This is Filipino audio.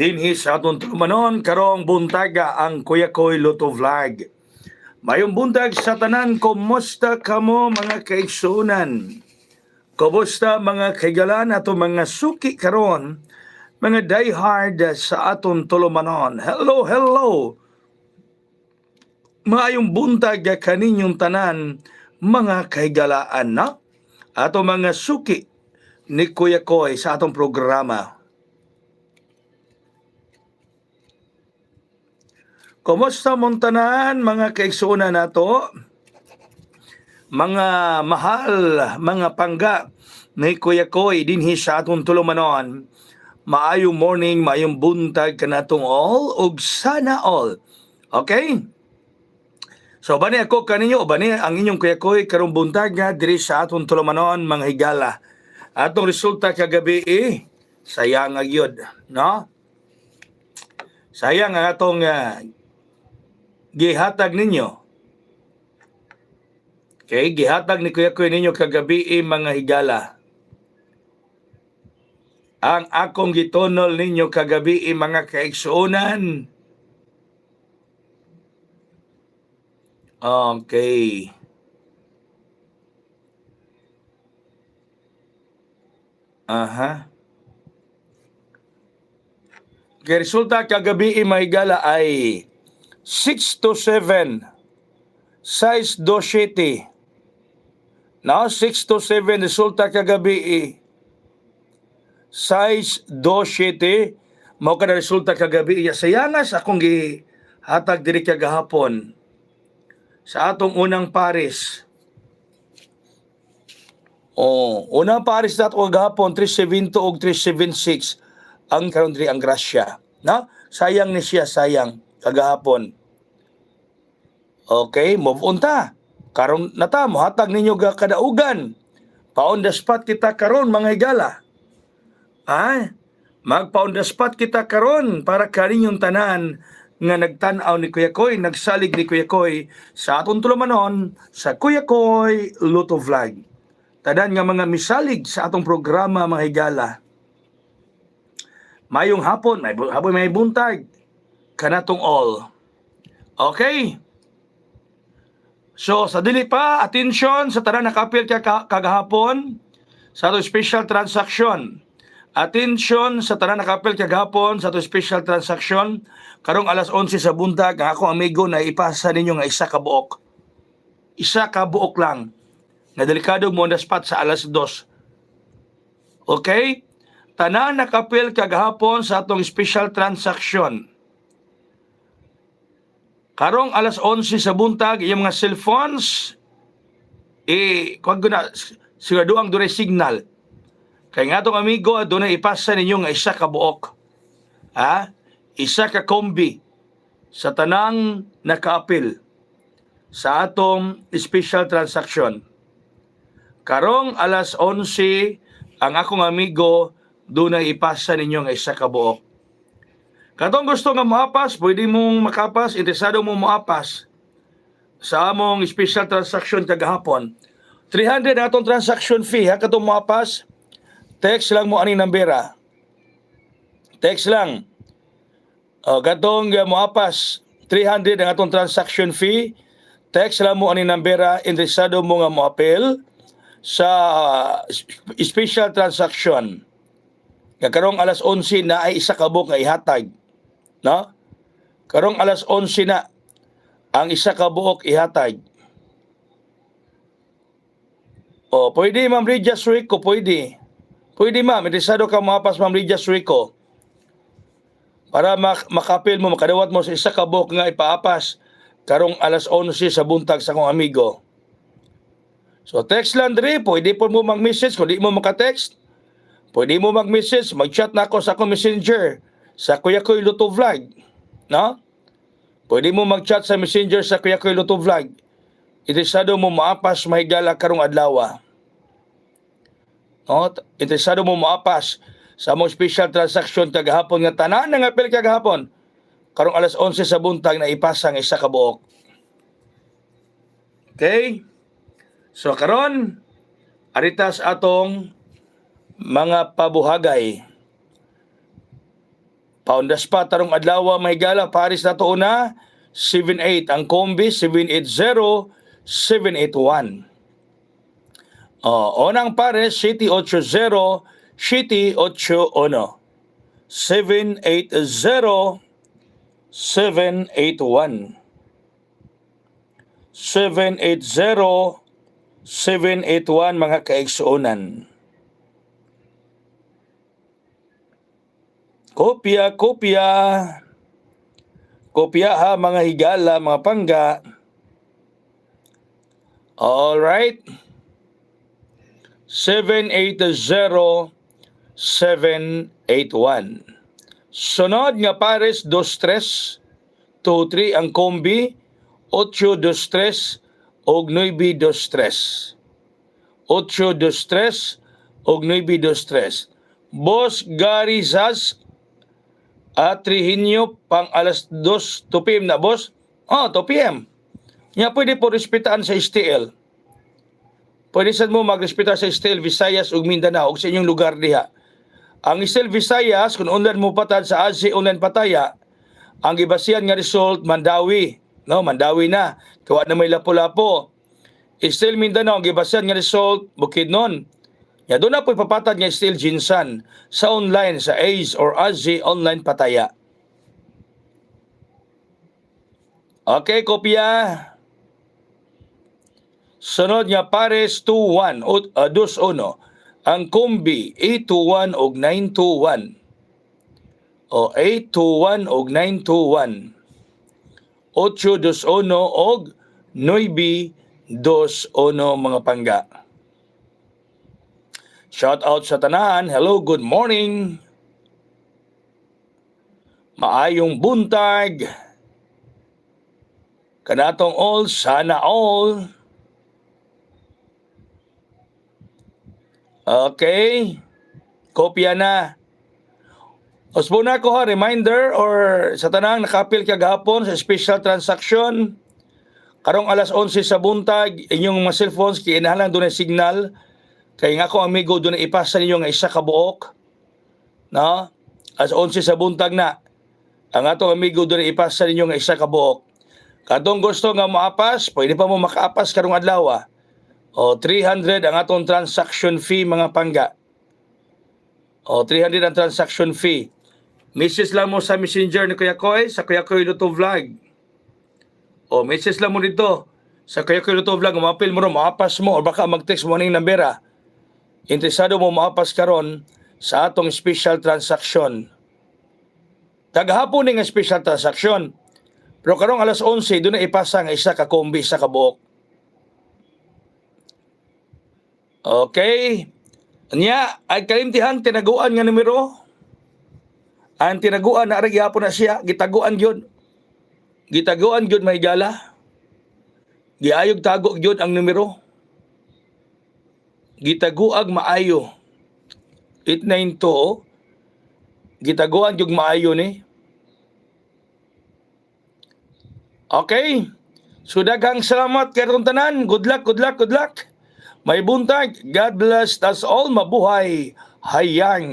dinhi sa atong tulumanon karong buntaga ang Kuya Koy Luto Vlog. Mayong buntag sa tanan, kumusta kamo mga kaigsunan? Kumusta mga kaigalan ato mga suki karon? Mga diehard sa aton tulumanon. Hello, hello! Maayong buntag kaninyong tanan, mga kaigalaan na? Ato mga suki ni Kuya Koy sa atong programa. Kumusta mong tanan mga kaigsunan nato? Mga mahal, mga pangga ni Kuya Koy dinhi sa atong tulumanon. Maayong morning, maayong buntag kanatong all ug sana all. Okay? So bani ako kaninyo, bani ang inyong Kuya Koy karong buntag nga diri sa atong tulumanon mga higala. Atong resulta kagabi eh, sayang nga gyud, no? Sayang ang atong ah, gihatag ninyo. Okay, gihatag ni Kuya Kuya ninyo kagabi eh, mga higala. Ang akong gitonol ninyo kagabi eh, mga kaigsuonan. Okay. Aha. Kaya resulta kagabi eh, mga higala ay 6 to 7. Size 2.7. Now, 6 to 7 resulta kagabi eh. Size 2.7. Mao ka na resulta kagabi. iya. Sayangas akong gihatag diri kagahapon sa atong unang pares. Oh, unang pares nato kagahapon 372 og 376 ang karon ang grasya. Na? Sayang ni siya, sayang kagahapon. Okay, move on ta. Karon na ta, mohatag ninyo ga kadaugan. Pa on the spot kita karon mga higala. Ay, magpa on the spot kita karon para kaninyong tanan nga nagtan-aw ni Kuya Koy, nagsalig ni Kuya Koy sa atong tulumanon sa Kuya Koy Luto Vlog. Tanan nga mga misalig sa atong programa mga higala. Mayong hapon, may hapon may buntag kanatong all. Okay? So, sa dili pa, attention sa tanan nakapil kay ka- kagahapon sa ato special transaction. Attention sa tanan nakapil kagahapon sa ato special transaction. Karong alas 11 sa buntag, ang akong amigo na ipasa ninyo nga isa ka buok. Isa ka buok lang. Na delikado mo on the spot sa alas 2. Okay? Tanan nakapil kagahapon sa atong special transaction. Karong alas 11 sa buntag, iyang mga cellphones, eh, kung na, siguraduang doon signal. Kaya nga itong amigo, doon ipasa ninyo nga isa ka buok. Ha? Isa ka kombi sa tanang nakaapil sa atong special transaction. Karong alas 11, ang akong amigo, doon ipasa ninyo nga isa ka buok. Katong gusto nga moapas, pwede mong makapas, interesado mong moapas sa among special transaction kagahapon. 300 na atong transaction fee, ha, katong moapas, text lang mo ani nambera. Text lang. O, katong uh, moapas, 300 ang atong transaction fee, text lang mo ani nambera, interesado mo nga moapel sa uh, special transaction. Nga karong alas 11 na ay isa ka buok nga ihatag. No? Karong alas 11 na ang isa ka buok ihatag. O, pwede Ma'am Lydia Suico, pwede. Pwede ma'am, interesado ka mapas Ma'am Lydia Suico. Para mak makapil mo, makadawat mo sa isa ka buok nga ipaapas karong alas 11 sa buntag sa kong amigo. So text lang diri, pwede po mo mag-message kung di mo maka-text. Pwede mo mag-message, mag-chat na ako sa akong messenger sa Kuya Koy Luto Vlog. No? Pwede mo mag-chat sa messenger sa Kuya Koy Luto Vlog. Interesado mo maapas mahigala karong adlaw. No? Interesado mo maapas sa mong special transaction kagahapon nga tanan nga apel kagahapon. Karong alas 11 sa buntag na ipasa nga isa ka buok. Okay? So karon aritas atong mga pabuhagay Paundas pa tarong adlaw mahigala Paris na to una 78 ang kombi 780 781. Oh, onang Pares City 80 City 81 780 781 780 781 mga kaigsuonan. Kopya, kopya. Kopya ha mga higala, mga pangga. All right. 780-781. Sunod nga pares 23 23 ang kombi 823 og 923. 823 og 923. Boss Gary Zaz at Trihinyo pang alas 2 2 p.m. na boss. Oh, 2 p.m. Nga pwede po respetaan sa STL. Pwede sad mo magrespetar sa STL Visayas ug Mindanao ug sa inyong lugar diha. Ang STL Visayas kung unlan mo patad sa ASI unlan pataya, ang gibasihan nga result Mandawi, no? Mandawi na. Kawa na may lapo-lapo. STL Mindanao ang gibasihan nga result Bukidnon. Ya doon na po ipapatad nga STL Jinsan sa online sa ACE or ASI online pataya. Okay, kopya. Sunod nga pares 21 o uh, 21. Ang kombi 821 og 921. O 821 og 921. 821 og 921 mga pangga. Shout out sa tanan. Hello, good morning. Maayong buntag. Kanatong all, sana all. Okay. Kopya na. Ospo na ko ha, reminder or sa tanang nakapil ka gahapon sa special transaction. Karong alas 11 sa buntag, inyong mga cellphones, kiinahalang doon signal. Kaya nga ko amigo doon ipasa ninyo nga isa ka buok. No? Alas 11 sa buntag na. Ang atong amigo doon ipasa ninyo nga isa ka buok. Katong gusto nga maapas, pwede pa mo makaapas karong adlaw. ah. O 300 ang atong transaction fee mga pangga. O 300 ang transaction fee. Message lang mo sa messenger ni Kuya Koy sa Kuya Koy Luto Vlog. O message lang mo dito sa Kuya Koy Luto Vlog. Mapil mo ron, maapas mo o baka mag-text mo ning nambera. Interesado mo maapas karon sa atong special transaction. Tagahapon ni nga special transaction. Pero karong alas 11 doon na ipasa nga isa ka kombi sa kabuok. Okay. Nya, ay kalimtihan tinaguan nga numero. Ang tinaguan na gihapon na siya, gitaguan gyud. Gitaguan gyud may gala. Giayog tago gyud ang numero. Gitaguag maayo. 892 Gitaguan gyud maayo ni. Okay. So daghang salamat kay atong tanan. Good luck, good luck, good luck. May buntag. God bless us all. Mabuhay. Hayang.